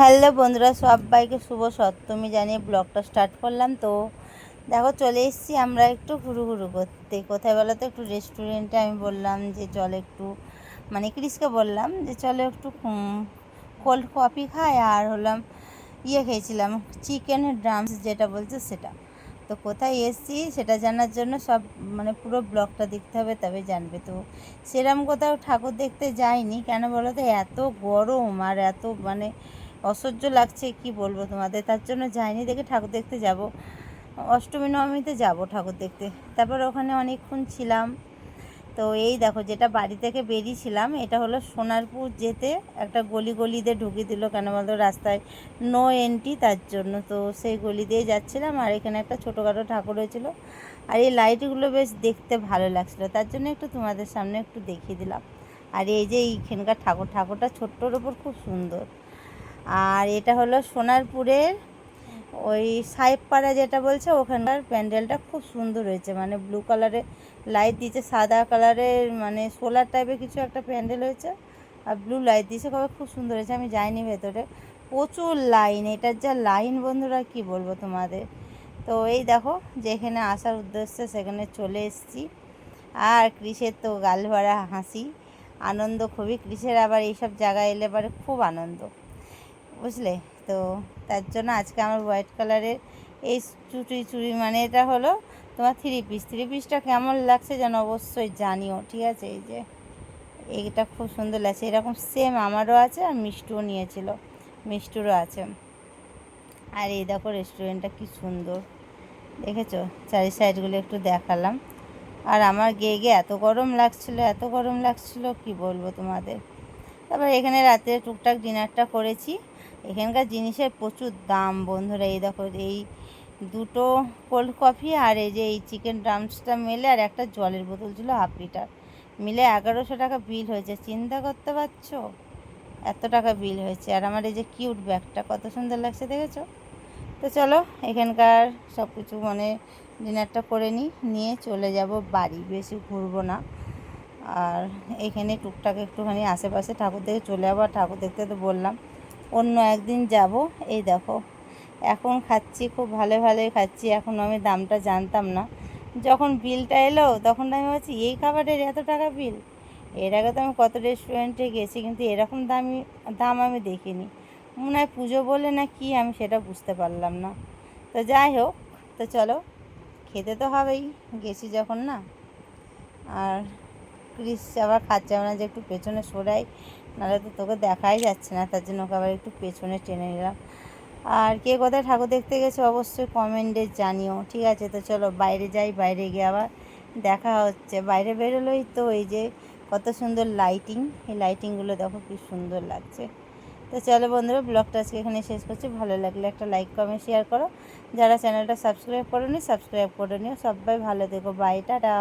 Hello বন্ধুরা, সবাইকে শুভ সপ্তমী জানিয়ে ব্লগটা স্টার্ট করলাম, তো দেখো চলে এসেছি আমরা একটু ঘুরু ঘুরু করতে। কোথায় বলো তো, একটু রেস্টুরেন্টে আমি বললাম যে চলো একটু মানে ক্রিসকে বললাম যে চলো একটু কোল্ড কফি খাই আর হলাম ইয়ে খেয়েছিলাম চিকেনের ড্রামস যেটা বলছে সেটা। তো কোথায় এসছি সেটা জানার জন্য সব মানে পুরো ব্লগটা দেখতে হবে তবে জানবে। তো সেরম কোথাও ঠাকুর দেখতে যাইনি, কেন বলো তো, এত গরম আর এত মানে অসহ্য লাগছে, কি বলব তোমাদের? তার জন্য যাইনি, দেখে ঠাকুর দেখতে যাব। অষ্টমী, নবমীতে যাব ঠাকুর দেখতে। তারপর ওখানে অনেকক্ষণ ছিলাম। তো এই দেখো, যেটা বাড়ি থেকে বেরিয়েছিলাম, এটা হলো সোনারপুর যেতে একটা গলি গলি দিয়ে ঢুকিয়ে দিল কেন বলতো রাস্তায়। নো এন্ট্রি তার জন্য। তো সেই গলি দিয়ে যাচ্ছিলাম আর এখানে একটা ছোটোখাটো ঠাকুর হয়েছিল। আর এই লাইটগুলো বেশ দেখতে ভালো লাগছিল। তার জন্য একটু তোমাদের সামনে একটু দেখিয়ে দিলাম। আর এই যে এইখানকার ঠাকুর, ঠাকুরটা ছোট্টর ওপর খুব সুন্দর। আর এটা হলো সোনারপুরের ওই সাহেবপাড়া যেটা বলছে, ওখানকার প্যান্ডেলটা খুব সুন্দর হয়েছে। মানে ব্লু কালারের লাইট দিয়েছে, সাদা কালারের মানে সোলার টাইপের কিছু একটা প্যান্ডেল হয়েছে আর ব্লু লাইট দিয়েছে, কবে খুব সুন্দর হয়েছে, আমি যাইনি ভেতরে। প্রচুর লাইন এটার যা লাইন বন্ধুরা কি বলব তোমাদের? তো এই দেখো, যেখানে আসার উদ্দেশ্যে সেখানে চলে এসেছি। আর কৃষের তো গাল ভরা হাসি, আনন্দ খুবই, কৃষের আবার এইসব জায়গায় এলে পরে খুব আনন্দ। বুঝলে? তো তার জন্য আজকে আমার হোয়াইট কালারের এই চুটি চুড়ি মানে এটা হলো তোমার থ্রি পিস থ্রি পিসটা কেমন লাগছে যেন অবশ্যই জানিও, ঠিক আছে? এই যে এইটা খুব সুন্দর লাগছে। এরকম সেম আমারও আছে আর মিষ্টুও নিয়েছিল। মিষ্টুরও আছে। আর এই দেখো রেস্টুরেন্টটা কি সুন্দর। দেখেছ? চারি সাইডগুলো একটু দেখালাম। আর আমার গিয়ে গিয়ে এত গরম লাগছিল, এত গরম লাগছিল, কি বলব তোমাদের? তারপর এখানে রাতে টুকটাক ডিনারটা করেছি। এখানকার জিনিসের প্রচুর দাম বন্ধুরা, এই দেখো, এই দুটো কোল্ড কফি আর এই যে এই চিকেন ড্রামসটা মেলে আর একটা জলের বোতল ছিল হাফ লিটার মিলে এগারোশো টাকা বিল হয়েছে। চিন্তা করতে পারছ? এত টাকা বিল হয়েছে। আর আমার এই যে কিউট ব্যাগটা কত সুন্দর লাগছে দেখেছ? তো চলো, এখানকার সব কিছু মানে ডিনারটা করে নিই নিয়ে চলে যাব বাড়ি, বেশি ঘুরবো না। আর এখানে টুকটাক একটুখানি আশেপাশে ঠাকুর দেখে চলে যাব। আর ঠাকুর দেখতে তো বললাম অন্য একদিন যাব। এই দেখো, এখন খাচ্ছি, খুব ভালো ভালোই খাচ্ছি। এখন আমি দামটা জানতাম না। যখন বিলটা এলো, তখন আমি ভাবছি, এই খাবারের এত টাকা বিল? এর আগে তো আমি কত রেস্টুরেন্টে গেছি, কিন্তু এরকম দামি, দাম আমি দেখিনি। মনে হয় পুজো বলে না কি, আমি সেটা বুঝতে পারলাম না। তো যাই হোক, তো চলো, খেতে তো হবেই, গেছি যখন না। আর ক্রিস আবার খাচ্ছে না যে একটু পেছনে সরাই। নাহলে তো তোকে দেখাই যাচ্ছে না, তার জন্য ওকে আবার একটু পেছনে টেনে নিলাম। আর কে কোথায় ঠাকুর দেখতে গেছে অবশ্যই কমেন্টে জানিও, ঠিক আছে? তো চলো বাইরে যাই, বাইরে গিয়ে আবার দেখা হচ্ছে। বাইরে বেরোলোই তো এই যে কত সুন্দর লাইটিং এই লাইটিংগুলো দেখো কি সুন্দর লাগছে। তো চলো বন্ধুরা, ব্লগটা আজকে এখানে শেষ করছি। ভালো লাগলে একটা লাইক কমেন্ট শেয়ার করো। যারা চ্যানেলটা সাবস্ক্রাইব করো নি সাবস্ক্রাইব করে নিও। সবাই ভালো দেখো বাই টাটা